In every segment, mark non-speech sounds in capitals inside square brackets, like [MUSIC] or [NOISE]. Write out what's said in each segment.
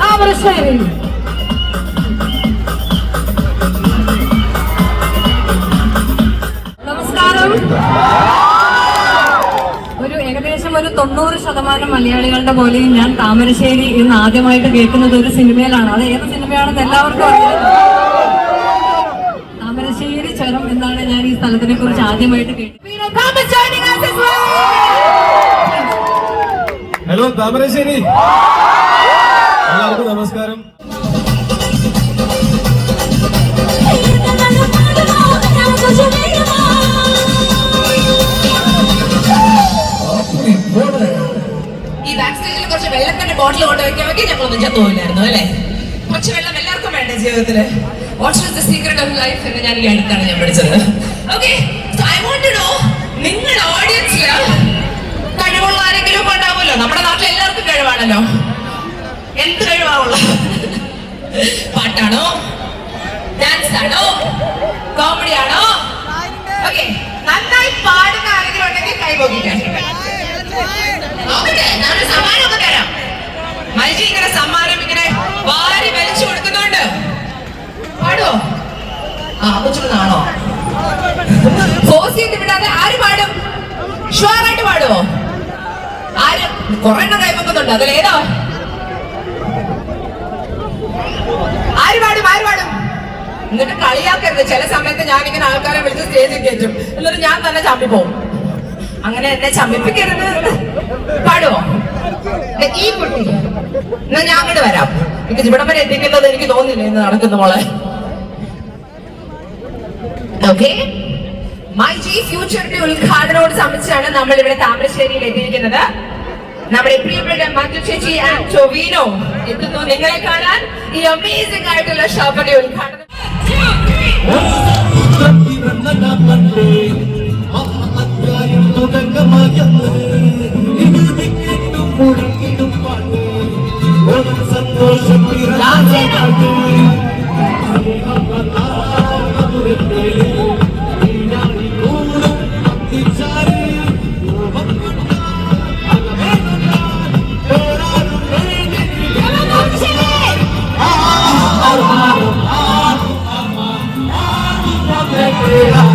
താമരശ്ശേരി നമസ്കാരം. ഒരു ഏകദേശം ഒരു തൊണ്ണൂറ് ശതമാനം മലയാളികളുടെ പോലെയും ഞാൻ താമരശ്ശേരി എന്ന് ആദ്യമായിട്ട് കേൾക്കുന്നത് ഒരു സിനിമയിലാണ്. അത് ഏത് സിനിമയാണെന്ന് എല്ലാവർക്കും അറിയാം. താമരശ്ശേരി ചുരം എന്നാണ് ഞാൻ ഈ സ്ഥലത്തിനെ കുറിച്ച് ആദ്യമായിട്ട് കേട്ടത്. ഹലോ താമരശ്ശേരി. എല്ലാവർക്കും നമസ്കാരം. ഈ ബാക്ക് കുറച്ച് വെള്ളത്തിന്റെ ബോട്ടിൽ കൊണ്ട് വെക്കാമെങ്കിൽ ഞങ്ങളൊന്നും ചത്തുപോയില്ലായിരുന്നു അല്ലേ? കുറച്ച് വെള്ളം എല്ലാവർക്കും വേണ്ടേ ജീവിതത്തിൽ? What's the secret of life എന്ന് ഞാൻ ഈ അടുത്താണ് ഞാൻ പഠിച്ചത്. ഓക്കെ ഐ വോണ്ട് നോ നിങ്ങൾ ഓഡിയൻസിൽ കഴിവുള്ള ആരെങ്കിലും ഉണ്ടാവുമല്ലോ? നമ്മുടെ നാട്ടിൽ എല്ലാവർക്കും കഴിവാണല്ലോ. എന്ത് കഴിവാണുള്ള പാട്ടാണോ? ഡാൻസ് ആണോ? കോമഡി ആണോ? ഓക്കെ നന്നായി പാടുന്ന ആരെങ്കിലും ഉണ്ടെങ്കിൽ കൈപോകിക്കാൻ നോക്കട്ടെ ഞാനൊരു സമ്മാനമൊക്കെ തരാം. മൈജി ഇങ്ങനെ സമ്മാനം ഇങ്ങനെ വാരി വലിച്ചു കൊടുക്കുന്നുണ്ട്. പാടുവോ? ആ കൊച്ചു നാണോ ഫോഴ്സ് ചെയ്ത് വിടാതെ ആര് പാടും? ഷുവറായിട്ട് പാടുവോ? ആര്? കുറെ എണ്ണം കൈവക്കുന്നുണ്ട് അതിലേതാ? ആര് പാടും ആര് പാടും? എന്നിട്ട് കളിയാക്കരുത്. ചില സമയത്ത് ഞാൻ ഇങ്ങനെ ആൾക്കാരെ വിളിച്ച് സ്റ്റേജിൽ കയറ്റും. എന്നിട്ട് ഞാൻ തന്നെ ചമ്മി പോകും അങ്ങനെ എന്നെ ചമ്മിപ്പിക്കരുത്. പാടുവോ? ഈ കുട്ടി. എന്നാ ഞാൻ അങ്ങോട്ട് വരാം. എനിക്ക് ഇവിടം വരെ എത്തിക്കുന്നത് എനിക്ക് തോന്നില്ല ഇന്ന് നടക്കുന്ന മോളെ? മൈ ജി ഫ്യൂച്ചറിന്റെ ഉദ്ഘാടനോട് സംബന്ധിച്ചാണ് നമ്മൾ ഇവിടെ താമരശ്ശേരിയിൽ എത്തിയിരിക്കുന്നത്. നമ്മുടെ പ്രിയപ്പെട്ട മധു ചേച്ചി ആൻഡ് ടൊവിനോ എത്തുന്നു. നിങ്ങളെ കാണാൻ ഈ അമേസിംഗ് ആയിട്ടുള്ള ഷോപ്പിന്റെ ഉദ്ഘാടനം. ഷാജി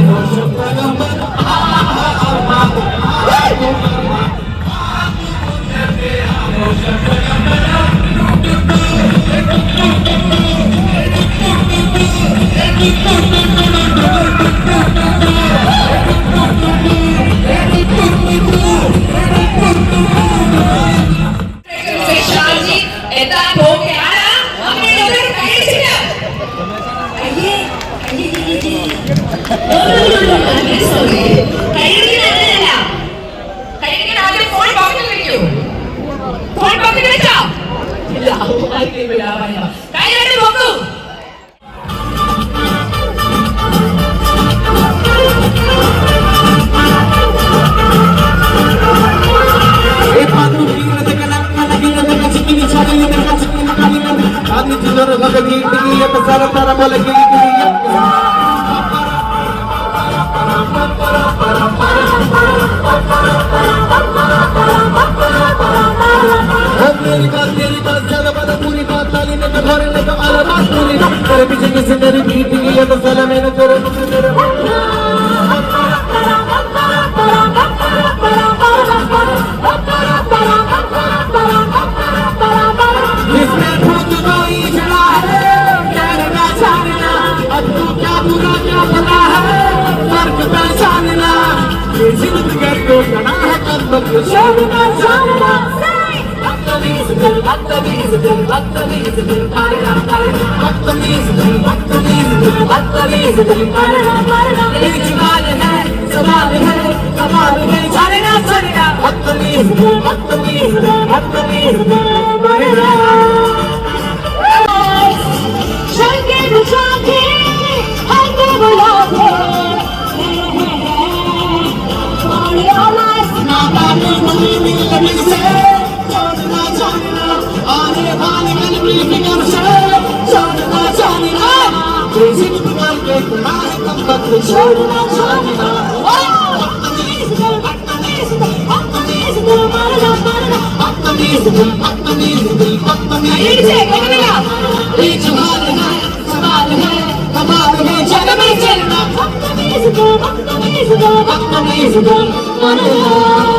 सवाल है सवाल है మనలో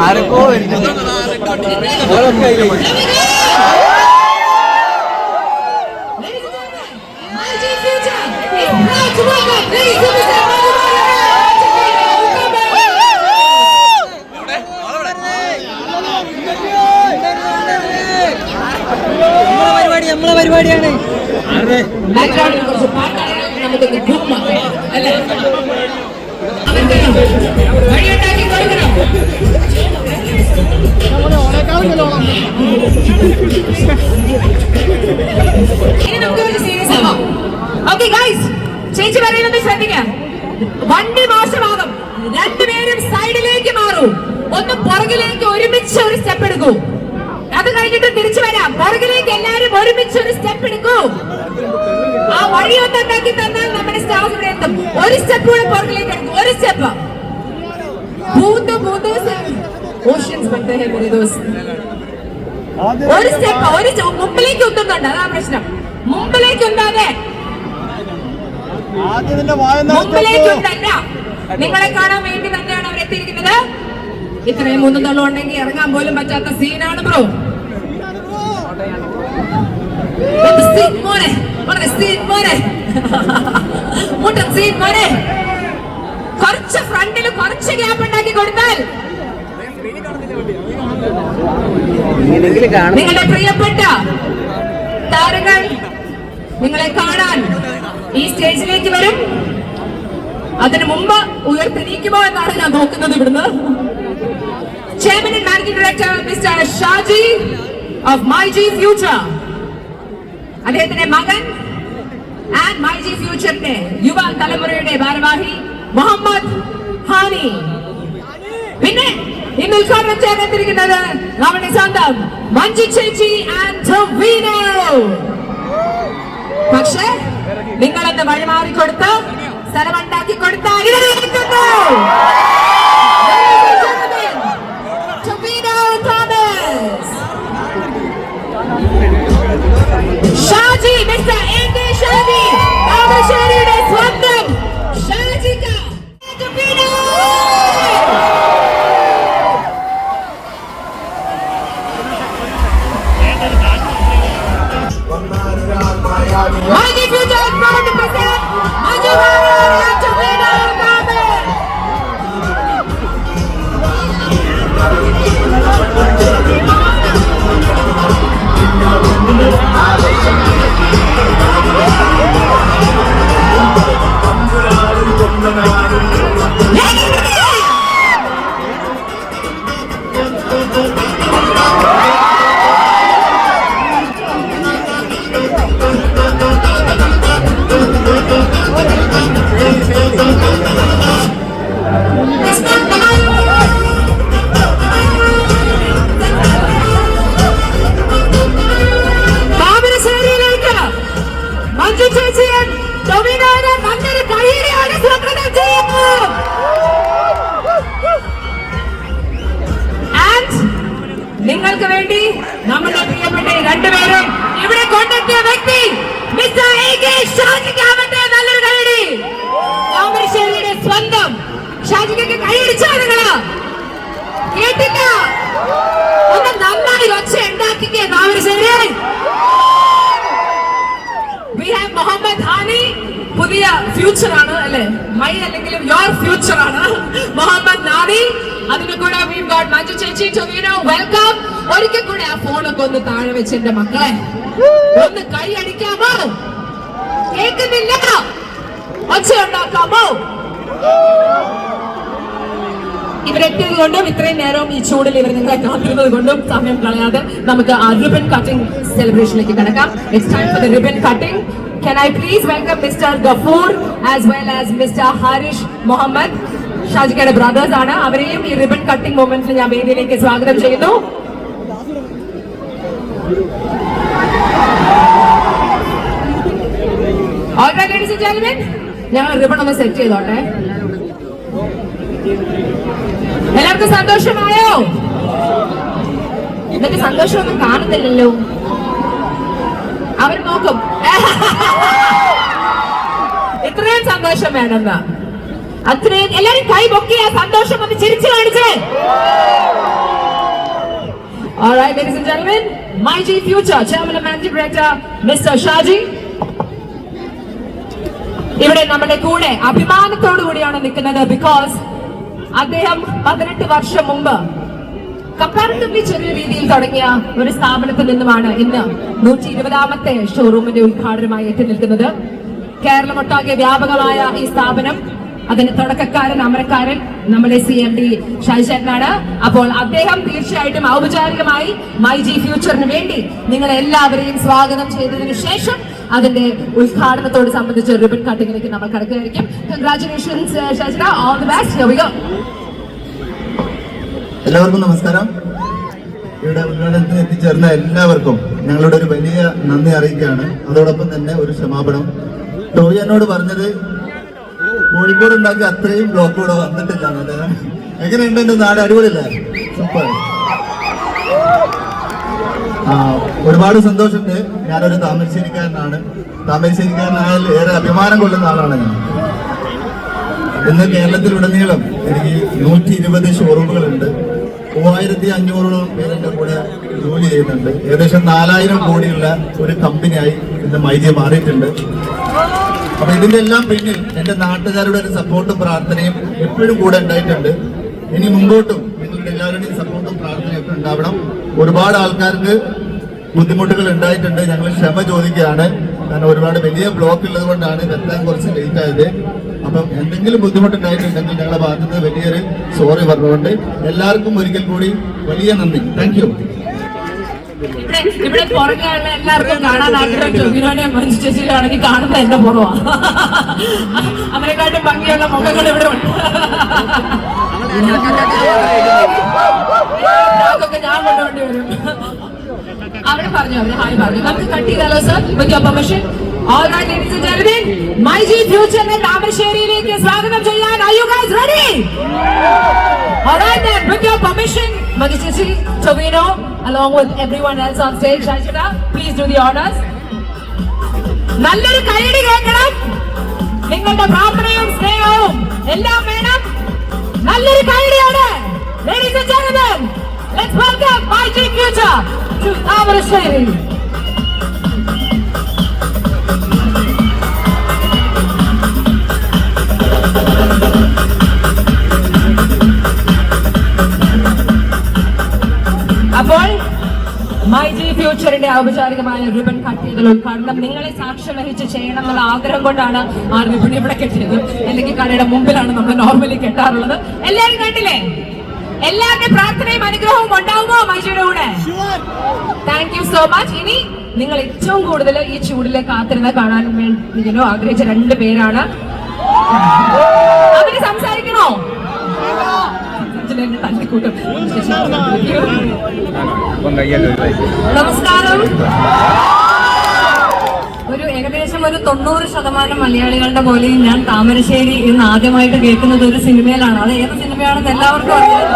ആരൊക്കെ പരിപാടിയാണ് ബാക്ക്ഗ്രൗണ്ടിൽ അല്ലേ? അവർക്ക് വഴിയുണ്ടാക്കി കൊടുക്കണം. ഇനി നമുക്ക് കുറച്ച് സീരിയസ് ആവാം. ഓക്കെ ഗൈസ് ചേച്ചി പറയുന്നത് ശ്രദ്ധിക്കാം. വണ്ടി മോശമാകും. രണ്ടുപേരും സൈഡിലേക്ക് മാറൂ. ഒന്ന് പുറകിലേക്ക് ഒരുമിച്ച് ഒരു സ്റ്റെപ്പ് എടുക്കൂ. അത് കഴിഞ്ഞിട്ട് തിരിച്ചു വരാം. പുറകിലേക്ക് എല്ലാവരും ഒരുമിച്ച് ഒരു സ്റ്റെപ്പ് എടുക്കൂ. ആ വഴിയൊക്കെ ഉണ്ടാക്കി തന്നാൽ നമ്മുടെ സ്റ്റാഫ് ഇവിടെ എത്തും. ഒരു സ്റ്റെപ്പ് കൂടെ പുറകിലേക്ക് എടുക്കും. ഒരു സ്റ്റെപ്പ് മൂന്ന് മൂന്ന് ഓഷ്യൻസ് ഒരു സ്റ്റെപ്പ് ഒരു മുമ്പിലേക്ക് ഒത്തുന്നുണ്ട് അതാ പ്രശ്നം. മുമ്പിലേക്ക് ഉണ്ടാതെ മുമ്പിലേക്ക് ഉണ്ടല്ല നിങ്ങളെ കാണാൻ വേണ്ടി തന്നെയാണ് അവർ എത്തിയിരിക്കുന്നത്. ഇത്രയും മൂന്നും തള്ളും ഉണ്ടെങ്കിൽ ഇറങ്ങാൻ പോലും പറ്റാത്ത സീനാണ് ബ്രോ മോനെ. വളരെ സീൻ മോനെ. മുട്ടൻ സീൻ മോനെ. കുറച്ച് ഫ്രണ്ടിൽ കുറച്ച് ഗ്യാപ്പ് ഉണ്ടാക്കി കൊടുത്താൽ നിങ്ങളുടെ പ്രിയപ്പെട്ട താരങ്ങൾ നിങ്ങളെ കാണാൻ ഈ സ്റ്റേജിലേക്ക് വരും. അതിനു മുമ്പ് ഉയർത്തെണീക്കുമോ എന്നാണ് ഞാൻ നോക്കുന്നത് ഇവിടുന്ന്. Chairman and managing director mister Shaji of my G future അദ്ദേഹത്തിന്റെ മകൻ ആൻഡ് മൈ ജി ഫ്യൂച്ചറിന്റെ യുവ തലമുറയുടെ ഭാരവാഹി മുഹമ്മദ് ഹാനി. പിന്നെ ഇന്ന് ഉദ്ഘാടനം ചെയ്യാനെത്തിരിക്കുന്നത് നമ്മുടെ സ്വന്തം മഞ്ജു ചേച്ചി ആൻഡ് ടൊവിനോ പക്ഷേ നിങ്ങളെന്ന് വഴിമാറിക്കൊടുത്ത് സ്ഥലമുണ്ടാക്കി കൊടുത്ത ഇവരെ നിങ്ങൾക്ക് വേണ്ടി നമ്മുടെ പ്രിയപ്പെട്ട രണ്ടുപേരും ഇവിടെ കൊണ്ടെത്തിയ വ്യക്തി മിസ്റ്റർ നല്ലൊരു കൈയടി താമരശ്ശേരിയുടെ സ്വന്തം ഷാജിക്ക് കൈയടിച്ചാ നിങ്ങൾ കേട്ടില്ല. ഒന്ന് നന്നായി ഒച്ച ഉണ്ടാക്കിക്കേ താമരശ്ശേരി വി മുഹമ്മദ് പുതിയ ഫ്യൂച്ചർ ആണ് അല്ലെ? മൈ അല്ലെങ്കിൽ യോർ ഫ്യൂച്ചർ ആണ് മുഹമ്മദ് നാദി അതിന് കൂടെ വി ഗോട്ട് മഞ്ജു ചേച്ചി ടൊവിനോ വെൽക്കം ഒരിക്കൽ കൂടെ ആ ഫോണൊക്കെ ഒന്ന് താഴെ വെച്ച് എന്റെ മക്കളെ ഒന്ന് കൈ അടിക്കാമോ? കേൾക്കുന്നില്ല. ഒച്ച ഉണ്ടാക്കാമോ? ഇവരെത്തിയത് കൊണ്ടും ഇത്രയും നേരം ഈ ചൂടിൽ ഇവർ നിങ്ങളെ കാത്തിരുന്നത് കൊണ്ടും സമയം കളയാതെ നമുക്ക് ആ റിബൺ കട്ടിംഗ് സെലിബ്രേഷനിലേക്ക് കിടക്കാം it's time for the ribbon cutting Can I please welcome Mr. Gafoor as well as Mr. Harish Mohammed ഷാജിക്കയുടെ ബ്രദേഴ്സ് ആണ് അവരെയും ഈ റിബൺ കട്ടിംഗ് മൊമെന്റിൽ ഞാൻ വേദിയിലേക്ക് സ്വാഗതം ചെയ്യുന്നു ഞങ്ങൾ റിബൺ ഒന്ന് സെറ്റ് ചെയ്തോട്ടെ എല്ലാവർക്കും സന്തോഷമായോ എന്നിട്ട് സന്തോഷമൊന്നും കാണുന്നില്ലല്ലോ അവർ നോക്കും [LAUGHS] ഇത്രയും സന്തോഷം വേണമെന്ന് അത്രയും എല്ലാരും കൈ പൊക്കിയ സന്തോഷം ഒന്ന് ചിരിച്ചു കാണിച്ചേ Alright, ladies and gentlemen, my Future, Chairman and Managing Director, Mr. Shaji. ഇവിടെ നമ്മുടെ കൂടെ അഭിമാനത്തോടു കൂടിയാണ് നിൽക്കുന്നത് ബിക്കോസ് അദ്ദേഹം പതിനെട്ട് വർഷം മുമ്പ് കമ്പാരിറ്റീവ്ലി ചെറിയ രീതിയിൽ തുടങ്ങിയ ഒരു സ്ഥാപനത്തിൽ നിന്നുമാണ് ഇന്ന് നൂറ്റി ഇരുപതാമത്തെ ഷോറൂമിന്റെ ഉദ്ഘാടനമായി എത്തി നിൽക്കുന്നത്. കേരളമൊട്ടാകെ വ്യാപകമായ ഈ സ്ഥാപനം. അതിന് തുടക്കക്കാരൻ അമരക്കാരൻ നമ്മുടെ സി എം ഡി ഷൈശേട്ടനാണ് അപ്പോൾ അദ്ദേഹം തീർച്ചയായിട്ടും ഔപചാരികമായി മൈ ജി ഫ്യൂച്ചറിന് വേണ്ടി നിങ്ങൾ എല്ലാവരെയും സ്വാഗതം ചെയ്തതിനു ശേഷം അതിന്റെ ഉദ്ഘാടനത്തോട് സംബന്ധിച്ച് റിബൺ കട്ടിങ്ങിലേക്ക് നമ്മൾ കടക്കുകയായിരിക്കും. Congratulations all the best go എല്ലാവർക്കും നമസ്കാരം. ഇവിടെ ഉദ്ഘാടനത്തിന് എത്തിച്ചേർന്ന എല്ലാവർക്കും ഞങ്ങളുടെ ഒരു വലിയ നന്ദി അറിയിക്കുകയാണ്. അതോടൊപ്പം തന്നെ ഒരു ക്ഷമാപണം. ടോയനോട് പറഞ്ഞത് കോഴിക്കോട് ഉണ്ടാക്കി അത്രയും ബ്ലോക്ക് ഇവിടെ വന്നിട്ടില്ല അദ്ദേഹം എങ്ങനെയുണ്ട് നാട്? അടിപൊളിയല്ലേ? സൂപ്പർ ആ ഒരുപാട് സന്തോഷമുണ്ട്. ഞാനൊരു താമരശ്ശേരിക്കാരനാണ്. താമരശ്ശേരിക്കാരനായാൽ ഏറെ അഭിമാനം കൊള്ളുന്ന ആളാണ് ഞാൻ. ഇന്ന് കേരളത്തിലുടനീളം എനിക്ക് നൂറ്റി ഇരുപത് ഷോറൂമുകളുണ്ട് മൂവായിരത്തി അഞ്ഞൂറോളം പേരുടെ കൂടെ ജോലി ചെയ്യുന്നുണ്ട്. ഏകദേശം നാലായിരം കോടിയുള്ള ഒരു കമ്പനിയായി ഇന്ന് മൈജി മാറിയിട്ടുണ്ട്. അപ്പൊ ഇതിന്റെ എല്ലാം പിന്നിൽ എന്റെ നാട്ടുകാരുടെ ഒരു സപ്പോർട്ടും പ്രാർത്ഥനയും എപ്പോഴും കൂടെ ഉണ്ടായിട്ടുണ്ട്. ഇനി മുമ്പോട്ടും നിങ്ങളുടെ എല്ലാവരുടെയും സപ്പോർട്ടും പ്രാർത്ഥനയും ഒക്കെ ഉണ്ടാവണം. ഒരുപാട് ആൾക്കാർക്ക് ബുദ്ധിമുട്ടുകൾ ഉണ്ടായിട്ടുണ്ട്. ഞങ്ങൾ ക്ഷമ ചോദിക്കുകയാണ്. കാരണം ഒരുപാട് വലിയ ബ്ലോക്ക് ഉള്ളത് കൊണ്ടാണ് ഇതെത്താൻ കുറച്ച് ലേറ്റ് ആയത്. അപ്പം എന്തെങ്കിലും ബുദ്ധിമുട്ടുണ്ടായിട്ടുണ്ടെങ്കിൽ ഞങ്ങളുടെ ഭാഗത്ത് നിന്ന് വലിയൊരു സോറി പറഞ്ഞുകൊണ്ട് എല്ലാവർക്കും ഒരിക്കൽ കൂടി വലിയ നന്ദി. താങ്ക് യു ഇവിടെ പുറകെയുള്ള എല്ലാവർക്കും കാണാൻ ആഗ്രഹം ജോഗിനോനെ മഞ്ജു ചേച്ചിയിലാണെങ്കിൽ കാണുന്നത് എന്റെ പുറവാ. അവരെക്കാട്ടും ഭംഗിയുള്ള മുഖങ്ങൾ ഇവിടെ ഉണ്ട്. ഞാൻ കൊണ്ടുവേണ്ടി വരും. അവിടെ പറഞ്ഞു അവർ ഹായ് പറഞ്ഞു നമുക്ക് കട്ട് ചെയ്താലോ sir with your permission All right, ladies and gentlemen, my G Future താമരശ്ശേരിയിലേക്ക് സ്വാഗതം ചെയ്യാൻ Are you guys ready? All right then, with your permission, Magichichi, Tovino, along with everyone else on stage, Shashita, please do the honors. നല്ലൊരു കൈയടി കേൾക്കണം നിങ്ങളുടെ പ്രാർത്ഥനയും സ്നേഹവും എല്ലാം വേണം നല്ലൊരു കൈയടിയാണ് Ladies and gentlemen, let's welcome my G Future to our അപ്പോൾ മൈ ജി ഫ്യൂച്ചറിന്റെ ഔപചാരികമായ റിബൺ കട്ട് ചെയ്തുള്ള ഉദ്ഘാടനം. നിങ്ങളെ സാക്ഷ്യം വഹിച്ച് ചെയ്യണം എന്നുള്ള ആഗ്രഹം കൊണ്ടാണ് ആ റിബൺ ഇവിടെ കെട്ടിയത്. അല്ലെങ്കിൽ കടയുടെ മുമ്പിലാണ് നമ്മൾ നോർമലി കെട്ടാറുള്ളത്. എല്ലാവരും കണ്ടില്ലേ? എല്ലാവരുടെയും പ്രാർത്ഥനയും അനുഗ്രഹവും ഉണ്ടാവുമോ മൈജിയുടെ കൂടെ? താങ്ക് യു സോ മച്ച് ഇനി നിങ്ങൾ ഏറ്റവും കൂടുതൽ ഈ ചൂടിലെ കാത്തിരുന്ന കാണാൻ വേണ്ടി ആഗ്രഹിച്ച രണ്ട് പേരാണ്. അവർ സംസാരിക്കണോ? നമസ്കാരം. ഒരു ഏകദേശം ഒരു തൊണ്ണൂറ് ശതമാനം മലയാളികളുടെ പോലെയും ഞാൻ താമരശ്ശേരി എന്ന് ആദ്യമായിട്ട് കേൾക്കുന്നത് ഒരു സിനിമയിലാണ്. അത് ഏത് സിനിമയാണെന്ന് എല്ലാവർക്കും അറിയാം.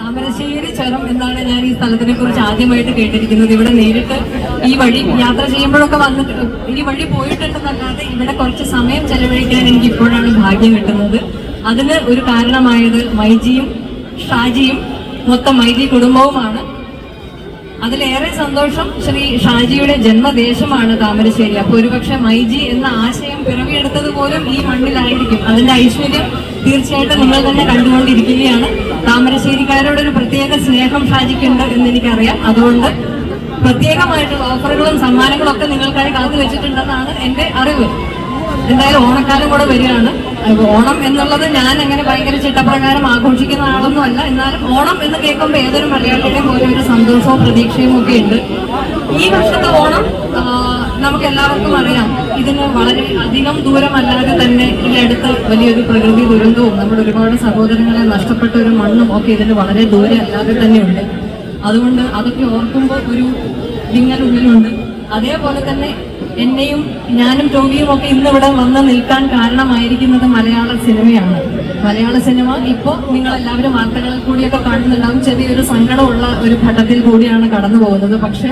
താമരശ്ശേരി ചുരം എന്നാണ് ഞാൻ ഈ സ്ഥലത്തിനെ കുറിച്ച് ആദ്യമായിട്ട് കേട്ടിരിക്കുന്നത്. ഇവിടെ നേരിട്ട് ഈ വഴി യാത്ര ചെയ്യുമ്പോഴൊക്കെ വന്നിട്ട് ഈ വഴി പോയിട്ടുണ്ടെന്നല്ലാതെ ഇവിടെ കുറച്ച് സമയം ചെലവഴിക്കാൻ എനിക്ക് ഇപ്പോഴാണ് ഭാഗ്യം കിട്ടുന്നത്. അതിന് ഒരു കാരണമായത് മൈജിയും ഷാജിയും മൊത്തം മൈജി കുടുംബവുമാണ്. അതിലേറെ സന്തോഷം ശ്രീ ഷാജിയുടെ ജന്മദേശമാണ് താമരശ്ശേരി. അപ്പൊ ഒരുപക്ഷെ മൈജി എന്ന ആശയം പിറവിയെടുത്തത് പോലും ഈ മണ്ണിലായിരിക്കും. അതിന്റെ ഐശ്വര്യം തീർച്ചയായിട്ടും നിങ്ങൾ തന്നെ കണ്ടുകൊണ്ടിരിക്കുകയാണ്. താമരശ്ശേരിക്കാരോട് ഒരു പ്രത്യേക സ്നേഹം ഷാജിക്കുണ്ട് എന്ന് എനിക്കറിയാം അതുകൊണ്ട് പ്രത്യേകമായിട്ടുള്ള ഓഫറുകളും സമ്മാനങ്ങളും ഒക്കെ നിങ്ങൾക്കായി കാത്തു വെച്ചിട്ടുണ്ടെന്നാണ് എന്റെ അറിവ്. എന്തായാലും ഓണക്കാലം കൂടെ വരികയാണ്. ഓണം എന്നുള്ളത് ഞാൻ അങ്ങനെ ഭയങ്കര ചിട്ടപ്രകാരം ആഘോഷിക്കുന്ന ആളൊന്നും അല്ല. എന്നാലും ഓണം എന്ന് കേൾക്കുമ്പോൾ ഏതൊരു മലയാളിയുടെയും പോലെ ഒരു സന്തോഷവും പ്രതീക്ഷയും ഒക്കെ ഉണ്ട്. ഈ വർഷത്തെ ഓണം നമുക്ക് എല്ലാവർക്കും അറിയാം. ഇതിന് വളരെ അധികം ദൂരമല്ലാതെ തന്നെ ഈ അടുത്ത് വലിയൊരു പ്രകൃതി ദുരന്തവും നമ്മുടെ ഒരുപാട് സഹോദരങ്ങളെ നഷ്ടപ്പെട്ട ഒരു മണ്ണും ഒക്കെ ഇതിന് വളരെ ദൂരെ അല്ലാതെ തന്നെ ഉണ്ട്. അതുകൊണ്ട് അതൊക്കെ ഓർക്കുമ്പോൾ ഒരു വിങ്ങലുള്ളിലുണ്ട് അതേപോലെ തന്നെ എന്നെയും ഞാനും ടോവിയും ഒക്കെ ഇന്ന് ഇവിടെ വന്ന് നിൽക്കാൻ കാരണമായിരിക്കുന്നത് മലയാള സിനിമയാണ്. മലയാള സിനിമ ഇപ്പോൾ നിങ്ങൾ എല്ലാവരും വാർത്തകളിൽ കൂടിയൊക്കെ കാണുന്നുണ്ടാവും. ചെറിയൊരു സങ്കടമുള്ള ഒരു ഘട്ടത്തിൽ കൂടിയാണ് കടന്നു പോകുന്നത്. പക്ഷെ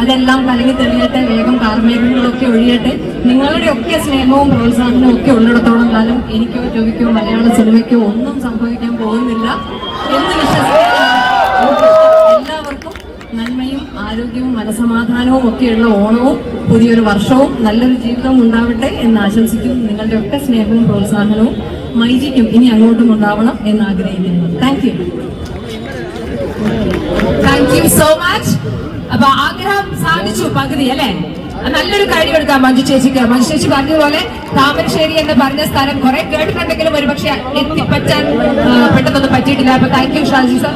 അതെല്ലാം കലങ്ങി തെളിയട്ടെ വേഗം കാർമേഘങ്ങളൊക്കെ ഒഴിയട്ടെ. നിങ്ങളുടെ ഒക്കെ സ്നേഹവും പ്രോത്സാഹനവും ഒക്കെ ഉള്ളിടത്തോളം കാലം എനിക്കോ ടോവിക്കോ മലയാള സിനിമയ്ക്കോ ഒന്നും സംഭവിക്കാൻ പോകുന്നില്ല എന്ന് വിശ്വസിക്കുന്നു എല്ലാവർക്കും നന്മയും ആരോഗ്യവും മനസമാധാനവും ഒക്കെയുള്ള ഓണവും പുതിയൊരു വർഷവും നല്ലൊരു ജീവിതവും ഉണ്ടാവട്ടെ എന്ന് ആശംസിക്കുന്നു. നിങ്ങളുടെ ഒക്കെ സ്നേഹവും പ്രോത്സാഹനവും മൈജിക്കും ഇനി അങ്ങോട്ടും ഉണ്ടാവണം എന്ന് ആഗ്രഹിക്കുന്നു. Thank you thank you so much അപ്പൊ ആഗ്രഹം സാധിച്ചു പകുതി അല്ലേ? നല്ലൊരു കാര്യം എടുക്കാം മഞ്ജു ചേച്ചിക്ക്. മഞ്ജു ചേച്ചി പറഞ്ഞതുപോലെ താമരശ്ശേരി എന്ന് പറഞ്ഞ സ്ഥലം കുറെ കേട്ടിട്ടുണ്ടെങ്കിലും ഒരുപക്ഷെ എത്തിപ്പറ്റാൻ പെട്ടെന്നൊന്നും പറ്റിയിട്ടില്ല. അപ്പൊ thank you Shaji sir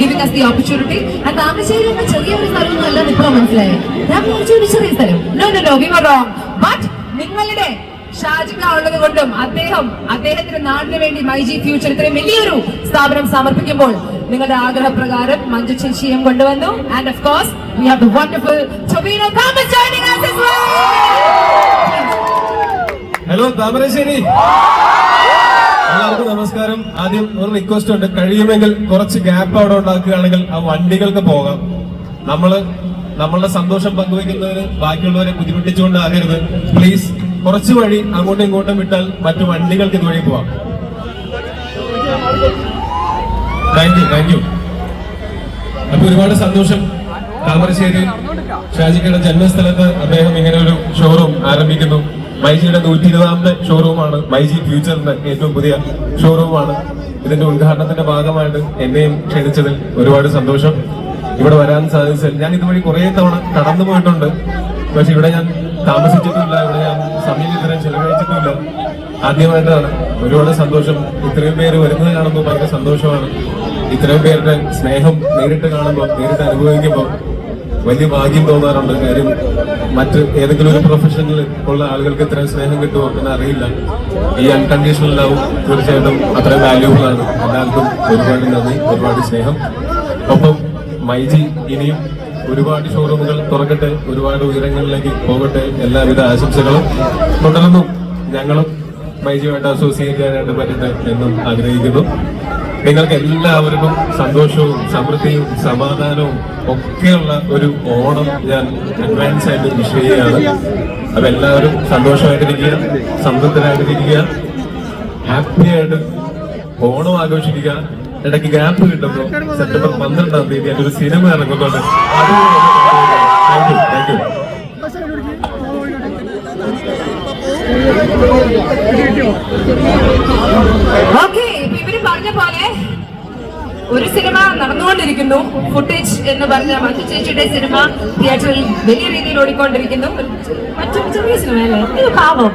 giving us the opportunity ആ താമരശ്ശേരി എന്ന ചെറിയൊരു സ്ഥലം അല്ല ഇപ്പൊ മനസ്സിലായി ഞാൻ വിചാരിച്ചു ചെറിയ സ്ഥലം. No no no we were wrong but നിങ്ങളുടെ ഷാജിക ഉള്ളത് കൊണ്ടും അദ്ദേഹം അദ്ദേഹത്തിന്റെ നാടിന് വേണ്ടി മൈജി ഫ്യൂച്ചർ ഇത്രയും വലിയൊരു സ്ഥാപനം സമർപ്പിക്കുമ്പോൾ നിങ്ങളുടെ ആഗ്രഹപ്രകാരം മഞ്ജു ചേച്ചിയും കൊണ്ടുവന്നു. And of course we have wonderful joining. Hello Thamarassery. എല്ലാവർക്കും നമസ്കാരം. ആദ്യം ഒരു റിക്വസ്റ്റ് ഉണ്ട്. കഴിയുമെങ്കിൽ കുറച്ച് ഗ്യാപ്പ് അവിടെ ഉണ്ടാക്കുകയാണെങ്കിൽ ആ വണ്ടികൾക്ക് പോകാം. നമ്മൾ നമ്മളുടെ സന്തോഷം പങ്കുവെക്കുന്നതിന് ബാക്കിയുള്ളവരെ ബുദ്ധിമുട്ടിച്ചുകൊണ്ടാകരുത് പ്ലീസ് കുറച്ച് വഴി അങ്ങോട്ടും ഇങ്ങോട്ടും വിട്ടാൽ മറ്റു വണ്ടികൾക്ക് ഇതുവഴി പോവാം. താങ്ക് യു താങ്ക് യു അപ്പൊ ഒരുപാട് സന്തോഷം താമരശ്ശേരി ഷാജിക്കയുടെ ജന്മസ്ഥലത്ത് അദ്ദേഹം ഇങ്ങനെ ഒരു ഷോറൂം ആരംഭിക്കുന്നു. മൈജിയുടെ നൂറ്റി ഇരുപതാമത്തെ ഷോറൂമാണ് മൈജി ഫ്യൂച്ചറിന്റെ ഏറ്റവും പുതിയ ഷോറൂമാണ് ഇതിന്റെ ഉദ്ഘാടനത്തിന്റെ ഭാഗമായിട്ട് എന്നെയും ക്ഷണിച്ചതിൽ ഒരുപാട് സന്തോഷം. ഇവിടെ വരാൻ സാധിച്ചതിൽ. ഞാൻ ഇതുവഴി കുറെ തവണ കടന്നു പോയിട്ടുണ്ട് പക്ഷെ ഇവിടെ ഞാൻ താമസിച്ചിട്ടില്ല ഇവിടെ ഞാൻ സമയം ഇത്രയും ചെലവഴിച്ചിട്ടില്ല. ആദ്യമായിട്ടാണ് ഒരുപാട് സന്തോഷം. ഇത്രയും പേര് വരുന്നത് കാണുമ്പോൾ ഭയങ്കര സന്തോഷമാണ്. ഇത്രയും പേരുടെ സ്നേഹം നേരിട്ട് കാണുമ്പോൾ നേരിട്ട് അനുഭവിക്കുമ്പോൾ വലിയ ഭാഗ്യം തോന്നാറുണ്ട്. കാര്യം മറ്റ് ഏതെങ്കിലും ഒരു പ്രൊഫഷനിൽ ഉള്ള ആളുകൾക്ക് ഇത്രയും സ്നേഹം കിട്ടുമോ എന്ന് അറിയില്ല. ഈ അൺകണ്ടീഷണൽ ലവ് തീർച്ചയായിട്ടും അത്രയും വാല്യൂബിൾ ആണ്. എല്ലാവർക്കും ഒരുപാട് നന്ദി ഒരുപാട് സ്നേഹം. ഒപ്പം മൈജി ഇനിയും ഒരുപാട് ഷോറൂമുകൾ തുറക്കട്ടെ ഒരുപാട് ഉയരങ്ങളിലേക്ക് പോകട്ടെ. എല്ലാവിധ ആശംസകളും. തുടർന്നും ഞങ്ങളും മൈജിയുമായിട്ട് അസോസിയേറ്റ് ചെയ്യാനായിട്ട് പറ്റട്ടെ എന്നും ആഗ്രഹിക്കുന്നു. നിങ്ങൾക്ക് എല്ലാവർക്കും സന്തോഷവും സമൃദ്ധിയും സമാധാനവും ഒക്കെയുള്ള ഒരു ഓണം ഞാൻ അഡ്വാൻസ് ആയിട്ട് വിഷ് ചെയ്യുകയാണ്. അപ്പൊ എല്ലാവരും സന്തോഷമായിട്ടിരിക്കുക സംതൃപ്തരായിട്ടിരിക്കുക. ഹാപ്പി ആയിട്ട് ഓണം ആഘോഷിക്കുക. ഇടയ്ക്ക് ഗ്യാപ്പ് കിട്ടുമ്പോൾ സെപ്റ്റംബർ പന്ത്രണ്ടാം തീയതി എന്റെ ഒരു സിനിമ ഇറങ്ങുന്നുണ്ട് ഇവർ പറഞ്ഞ പോലെ ഒരു സിനിമ നടന്നുകൊണ്ടിരിക്കുന്നു. ഫുട്ടേജ് എന്ന് പറഞ്ഞ മറ്റു ചേച്ചിയുടെ സിനിമ തിയേറ്ററിൽ വലിയ രീതിയിൽ ഓടിക്കൊണ്ടിരിക്കുന്നു. മറ്റൊരു ചെറിയ സിനിമയല്ലേ ഇത് പാവം.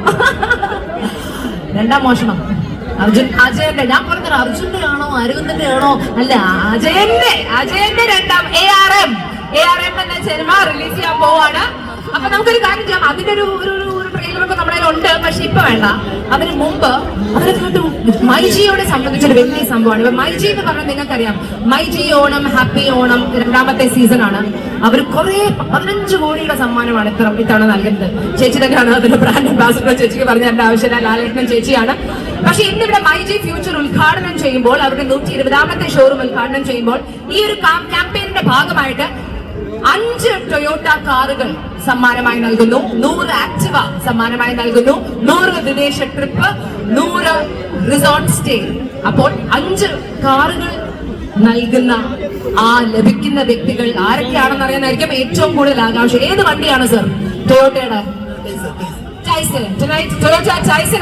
രണ്ടാം മോഷണം. അർജുൻ അജയന്റെ ഞാൻ പറഞ്ഞത് അർജുന്റെ ആണോ അരവിന്ദന്റെ ആണോ അല്ല അജയന്റെ അജയന്റെ രണ്ടാം A R M A R M എന്ന സിനിമ റിലീസ് ചെയ്യാൻ പോവാണ്. അപ്പൊ നമുക്കൊരു കാര്യം ചെയ്യാം. അതിന്റെ ഒരു ഒരു ട്രെയിലറൊക്കെ നമ്മുടെ ഉണ്ട് പക്ഷെ ഇപ്പൊ വേണ്ട. അതിന് മുമ്പ് അതിനകത്ത് മൈജിയോടെ സംബന്ധിച്ചൊരു വലിയ സംഭവമാണ്. മൈജി എന്ന് പറഞ്ഞാൽ നിങ്ങൾക്കറിയാം. മൈജി ഓണം ഹാപ്പി ഓണം രണ്ടാമത്തെ സീസൺ ആണ്. അവർ കുറെ പതിനഞ്ച് കോടിയുടെ സമ്മാനമാണ് ഇത്ര ഇത്തവണ നൽകുന്നത്. ചേച്ചി തന്നെയാണ് അതിന്റെ ബ്രാൻഡ് അംബാസിഡർ ചേച്ചിക്ക് പറഞ്ഞ എന്റെ ആവശ്യമില്ല. ലാലേട്ടൻ ചേച്ചിയാണ്. പക്ഷെ ഇന്നിവിടെ മൈജി ഫ്യൂച്ചർ ഉദ്ഘാടനം ചെയ്യുമ്പോൾ അവരുടെ നൂറ്റി ഇരുപതാമത്തെ ഷോറൂം ഉദ്ഘാടനം ചെയ്യുമ്പോൾ ഈ ഒരു ക്യാമ്പയിനിന്റെ ഭാഗമായിട്ട് അഞ്ച് ടൊയോട്ട കാറുകൾ സമ്മാനമായി നൽകുന്നു. നൂറ് ആക്ടിവ സമ്മാനമായി നൽകുന്നു. നൂറ് വിദേശ ട്രിപ്പ് നൂറ് റിസോർട്ട് സ്റ്റേ അപ്പോൾ അഞ്ച് കാറുകൾ നൽകുന്ന ആ ലഭിക്കുന്ന വ്യക്തികൾ ആരൊക്കെയാണെന്ന് അറിയാനായിരിക്കും ഏറ്റവും കൂടുതൽ ആകാംക്ഷ. ഏത് വണ്ടിയാണ് സർ? ടൊയോട്ടയുടെ.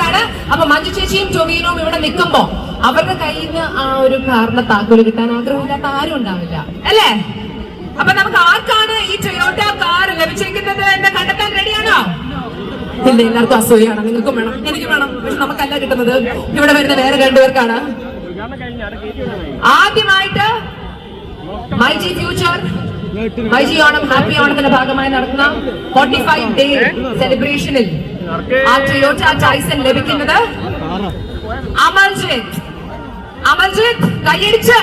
ആണ് അപ്പൊ മഞ്ജു ചേച്ചിയും ടൊവീനോയും ഇവിടെ നിൽക്കുമ്പോ അവരുടെ കയ്യിൽ നിന്ന് ആ ഒരു കാറിന്റെ താക്കോൽ കിട്ടാൻ ആഗ്രഹമില്ലാത്ത ആരും ഉണ്ടാവില്ല. അല്ലേ? അപ്പൊ നമുക്ക് ആർക്കാണ് ഈ ടൊയോട്ട കാർ ലഭിച്ചിരിക്കുന്നത് എന്ന് കണ്ടെത്താൻ റെഡിയാണോ ഇല്ല എല്ലാവർക്കും അസൂയാണ് നിങ്ങൾക്കും വേണം. എനിക്കും വേണം. പക്ഷെ നമുക്കല്ല കിട്ടുന്നത്. ഇവിടെ വരുന്ന വേറെ രണ്ടുപേർക്കാണ്. ആദ്യമായിട്ട് myG future myG Onam happy ഓണത്തിന്റെ ഭാഗമായി നടത്തുന്ന ഫോർട്ടി ഫൈവ് ഡേ സെലിബ്രേഷനിൽ ആ ടൊയോട്ട ടൈസൺ ലഭിക്കുന്നത് അമൽജിത്ത്. അമൽജിത്ത് കൈയടിച്ച്.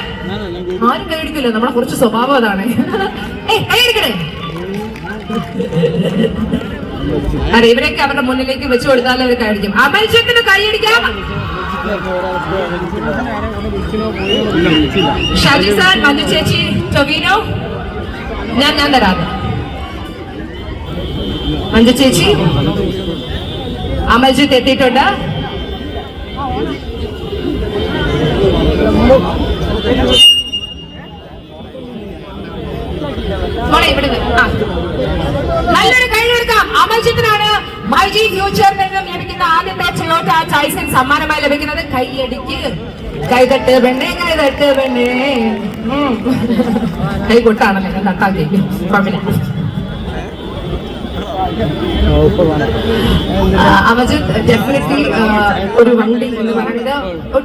ആരും കൈയടിക്കില്ല നമ്മളെ കുറച്ച് സ്വഭാവം അതാണ്. [LAUGHS] ഏ കൈയടിക്കണേ. അതെ ഇവരൊക്കെ അവരുടെ മുന്നിലേക്ക് വെച്ചു കൊടുത്താൽ അവർ കഴിക്കും അമൽജിത്തിന് കൈയടിക്കാം ഷാജി സാർ മഞ്ജു ചേച്ചി ടൊവിനോ. ഞാൻ ഞാൻ തരാം. മഞ്ജു ചേച്ചി അമൽജിത്ത് എത്തിയിട്ടുണ്ട്. മോളെ ഇവിടെ. ആ. കൈയെടുക്കാം അമൽജിത്തിനാണ് മൈജി ഫ്യൂച്ചറിൽ നിന്നും ലഭിക്കുന്ന ആദ്യത്തെ ടൊയോട്ട ടൈസൺ സമ്മാനമായി ലഭിക്കുന്നത്. കൈയടിക്ക്. കൈതട്ട് പെണ്ണേ കൈതട്ട് പെണ്ണേ. ഉം. കൈ കൊട്ടാണല്ലോ ഞാൻ തട്ടാക്കി കുഴപ്പമില്ല. അമജിത് ഡെഫിനറ്റ്ലി ഒരു വണ്ടി എന്ന് പറയുന്നത്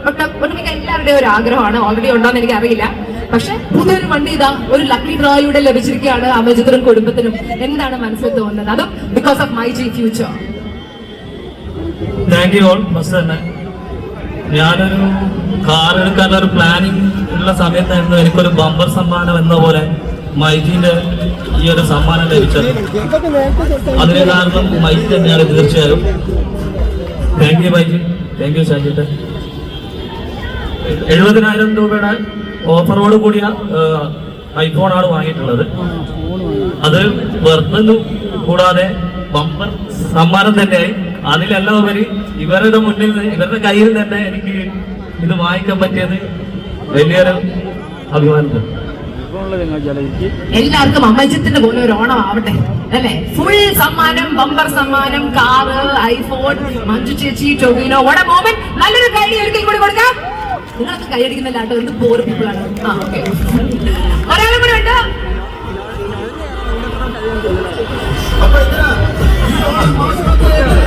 ഒട്ട- ഒട്ടുമിക്ക എല്ലാവരുടെയും ഒരു ആഗ്രഹമാണ്. ഓൾറെഡി ഉണ്ടോ എന്ന് എനിക്ക് അറിയില്ല പക്ഷെ പുതിയൊരു വണ്ടി ഇതാ ഒരു ലക്കി ഡ്രോയിലൂടെ ലഭിച്ചിരിക്കുകയാണ് അമജിത്തിനും കുടുംബത്തിനും. എന്താണ് മനസ്സിൽ തോന്നുന്നത്? അതും because of myG future thank you all bus തന്നെ. ഞാനൊരു കാർ എടുക്കാനുള്ള ഒരു പ്ലാനിങ് ഉള്ള സമയത്തായിരുന്നു എനിക്കൊരു ബമ്പർ സമ്മാനം എന്ന പോലെ മൈജിന്റെ ഈ ഒരു സമ്മാനം ലഭിച്ചത്. അതിന് കാരണം മൈജി തന്നെയാണ് തീർച്ചയായും. Thank you myG thank you ഷാജിട്ട് എഴുപതിനായിരം രൂപയുടെ ഓഫറോട് കൂടിയ ഐഫോണാണ് വാങ്ങിയിട്ടുള്ളത്. അത് വെറുതെ കൂടാതെ ബമ്പർ സമ്മാനം തന്നെയായി അതിലല്ല ഉപരി ഇവരുടെ മുന്നിൽ ഇവരുടെ കയ്യിൽ തന്നെ എനിക്ക് ഇത് വാങ്ങിക്കാൻ പറ്റിയത് വലിയൊരു അഭിമാനം എല്ലാവർക്കും അമ്മച്ചത്തിന്റെ പോലെ ഒരു ഓണം ആവട്ടെ അല്ലേ? ഫുൾ സമ്മാനം ബമ്പർ സമ്മാനം കാറ് ഐഫോൺ മഞ്ജു ചേച്ചി ടൊവിനോ. വട മോമൻ നല്ലൊരു കൈ ഒരിക്കൽ കൂടി കൊടുക്കാം. നിങ്ങൾക്ക് കൈയടിക്കുന്നില്ല കേട്ടോ എന്ത് പോർ പീപ്പിളാണ് ആ ഓക്കെ ഒരാളും കൂടെ ഉണ്ട്.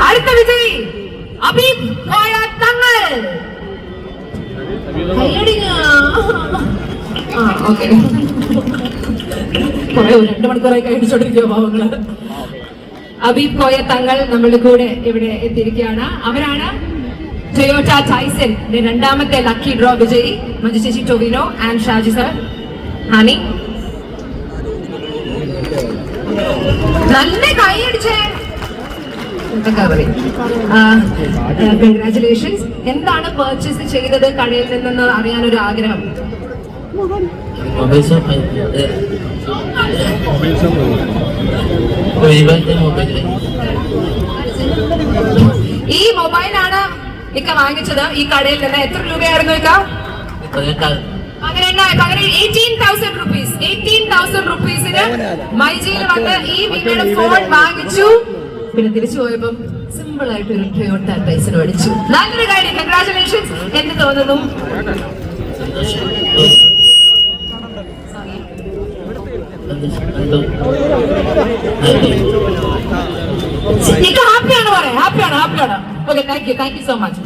അടുത്ത വിജയി. അബീബ് കോയ തങ്ങൾ. കൈയടിങ്ങ. ആ ഓക്കെ കുറെ രണ്ട് മണിക്കൂറായി കഴിച്ചോണ്ടിരിക്കുക പാവങ്ങൾ. അബീബ് കോയ തങ്ങൾ നമ്മളുടെ കൂടെ ഇവിടെ എത്തിയിരിക്കുകയാണ്. അവരാണ് ടൊയോട്ട ടൈസൺ രണ്ടാമത്തെ ലക്കി ഡ്രോ വിജയി. മഞ്ജു ചേച്ചി Tovino and Shaji sir honey. നല്ല കൈയടിച്ചേ കൺഗ്രാചുലേഷൻസ് എന്താണ് പർച്ചേസ് ചെയ്തത്? കടയിൽ നിന്നെന്ന് അറിയാൻ ഒരു ആഗ്രഹം? Mobile shop mobile. ഈ മൊബൈലാണ് ഇക്ക വാങ്ങിച്ചത് ഈ കടയിൽ നിന്ന്. എത്ര രൂപയായിരുന്നു ഇക്ക? റുപ്പീസിന് മൈജിയിൽ വന്ന് ഈ ഫോൺ വാങ്ങിച്ചു. പിന്നെ തിരിച്ചു പോയപ്പം സിമ്പിൾ ആയിട്ട് ഒരു ടൊയോട്ട പൈസ അടിച്ചു നല്ലൊരു കാര്യം കൺഗ്രാചുലേഷൻസ് എന്ന് തോന്നുന്നു? ഇക്ക ഹാപ്പിയാണ് പറയാം ഹാപ്പിയാണ് ഹാപ്പിയാണ് okay thank you thank you so much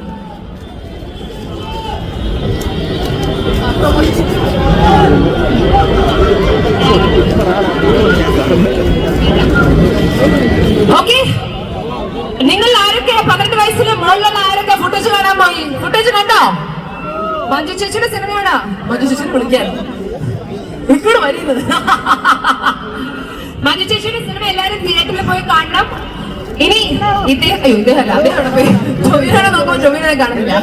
okay നിങ്ങൾ ആരൊക്കെ? പന്ത്രണ്ട് വയസ്സിന് മുകളിലുള്ള ആരൊക്കെ? ഫുട്ടേജ് കാണാൻ പോയി. ഫുട്ടേജ് കണ്ടോ? മഞ്ജു ചേച്ചിയുടെ സിനിമയാണോ? മഞ്ജു ചേച്ചിനെ വിളിക്കാൻ. ഇപ്പോഴും വരുന്നത് [LAUGHS] മഞ്ജു ചേച്ചിയുടെ സിനിമ എല്ലാരും തിയേറ്ററിൽ പോയി കാണണം. ഇനി ഇദ്ദേഹം അയ്യോ ഇദ്ദേഹമല്ല അദ്ദേഹം നോക്കുമ്പോ ജോമിനെ കാണുന്നില്ല.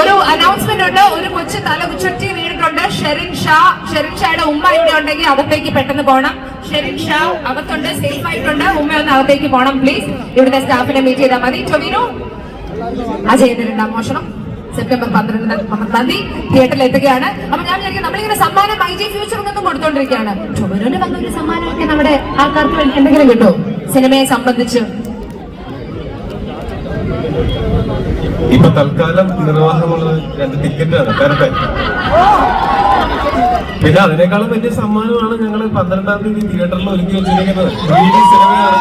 ഒരു അനൗൺസ്മെന്റ് ഉണ്ട്. ഒരു കൊച്ചു തല ചുറ്റി വീണിട്ടുണ്ട്. ഷെറിൻ ഷാ ഷെറിൻ ഷായുടെ ഉമ്മ ഇവിടെ ഉണ്ടെങ്കിൽ അകത്തേക്ക് പെട്ടെന്ന് പോകണം ഷെറിൻ ഷാ അകത്തുണ്ട് സേഫ് ആയിട്ടുണ്ട്. ഉമ്മ ഒന്ന് അകത്തേക്ക് പോകണം പ്ലീസ് ഇവിടുത്തെ സ്റ്റാഫിനെ മീറ്റ് ചെയ്താൽ മതി. ടൊവിനോ അജയന്റെ രണ്ടാം മോഷണം സെപ്റ്റംബർ പന്ത്രണ്ട് പന്ത്രണ്ടാം തീയതി തിയേറ്ററിൽ എത്തുകയാണ്. അപ്പൊ ഞാൻ വിചാരിക്കും നമ്മളിങ്ങനെ സമ്മാനം ഐ ജി ഫ്യൂച്ചർ നിന്നും കൊടുത്തോണ്ടിരിക്കുകയാണ്. ചുമരോന് വന്ന ഒരു സമ്മാനമൊക്കെ നമ്മുടെ ആൾക്കാർക്ക് എന്തെങ്കിലും കിട്ടുമോ? സിനിമയെ സംബന്ധിച്ച്. ഇപ്പൊ തൽക്കാലം നിർവാഹമുള്ളത് രണ്ട് ടിക്കറ്റാണ് കറക്റ്റ് പിന്നെ അതിനേക്കാളും വലിയ സമ്മാനമാണ് ഞങ്ങൾ പന്ത്രണ്ടാം തീയതി തിയേറ്ററിൽ ഒരുക്കി വെച്ചിരിക്കുന്നത്. സിനിമയാണ്.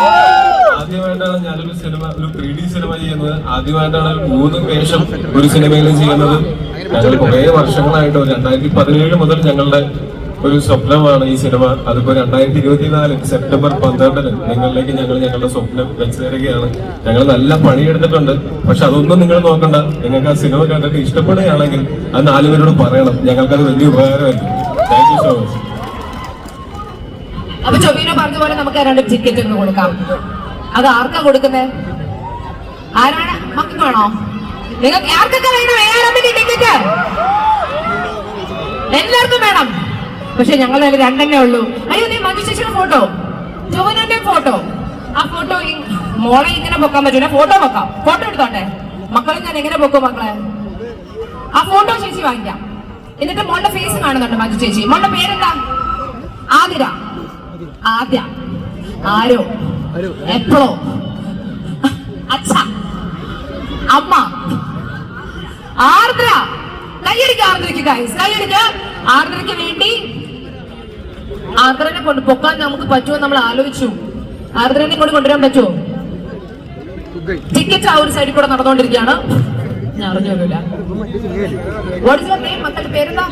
ആദ്യമായിട്ടാണ് ഞാനൊരു സിനിമ ഒരു ത്രീ ഡി സിനിമ ചെയ്യുന്നത്. ആദ്യമായിട്ടാണ് മൂന്ന് വേഷം ഒരു സിനിമയിൽ ചെയ്യുന്നത്. ഞങ്ങൾ കുറേ വർഷങ്ങളായിട്ട് രണ്ടായിരത്തി പതിനേഴ് മുതൽ ഞങ്ങളുടെ ഒരു സ്വപ്നമാണ് ഈ സിനിമ. അതിപ്പോ രണ്ടായിരത്തി ഇരുപത്തിനാല് സെപ്റ്റംബർ പന്ത്രണ്ടിന് നിങ്ങളിലേക്ക് ഞങ്ങൾ ഞങ്ങളുടെ സ്വപ്നം വെച്ചു തരികയാണ് ഞങ്ങൾ നല്ല പണിയെടുത്തിട്ടുണ്ട്. പക്ഷെ അതൊന്നും നിങ്ങൾ നോക്കണ്ട. നിങ്ങൾക്ക് ആ സിനിമ കണ്ടിട്ട് ഇഷ്ടപ്പെടുകയാണെങ്കിൽ അത് നാലുപേരോട് പറയണം. ഞങ്ങൾക്കത് വലിയ ഉപകാരമായിരിക്കും. താങ്ക് യു സോ മച്ച് അപ്പൊ ചൊവ്വീനോ പറഞ്ഞ പോലെ നമുക്ക് രണ്ട് ടിക്കറ്റ് ഒന്ന് കൊടുക്കാം. അത് ആർക്കാ കൊടുക്കുന്നത് ആരാണ്? മക്കൾക്കാണോ നിങ്ങൾക്ക് ആർക്കൊക്കെ വേണം? ഏഴാമത്തെ ടിക്കറ്റ് എല്ലാവർക്കും വേണം. പക്ഷെ ഞങ്ങൾ അതിൽ രണ്ടെണ്ണേ ഉള്ളൂ. അയ്യോ നീ മനുഷ്യന്റെ ഫോട്ടോ ജോനന്റെ ഫോട്ടോ ആ ഫോട്ടോ മോളെ ഇങ്ങനെ പൊക്കാൻ പറ്റൂല ഫോട്ടോ പൊക്കാം ഫോട്ടോ എടുത്തോട്ടെ? മക്കളെ ഞാൻ എങ്ങനെ പൊക്കും മക്കളെ? ആ ഫോട്ടോ ചേച്ചി വാങ്ങിക്കാം. എന്നിട്ട് മോളുടെ ഫേസ് കാണുന്നുണ്ട് മഞ്ജു ചേച്ചി. മോളുടെ പേരെന്താ? ആതിര. ആദ്യ ആരോ? എപ്പോഴോ അച്ഛ അമ്മ ആർദ്ര. കൈയടിക്ക് ആർദ്രയ്ക്ക് ഗൈസ് കൈയടിക്ക് ആർദ്രയ്ക്ക് വേണ്ടി ആർദ്രനെ കൊണ്ട് പൊക്കാൻ നമുക്ക് പറ്റുമോ നമ്മൾ ആലോചിച്ചു. ആർദ്രനെ കൊണ്ട് കൊണ്ടുവരാൻ പറ്റുമോ? ടിക്കറ്റ് ആ ഒരു സൈഡിൽ കൂടെ നടന്നുകൊണ്ടിരിക്കുകയാണ്. ഞാൻ നെയിം മക്കളുടെ പേരെന്താ?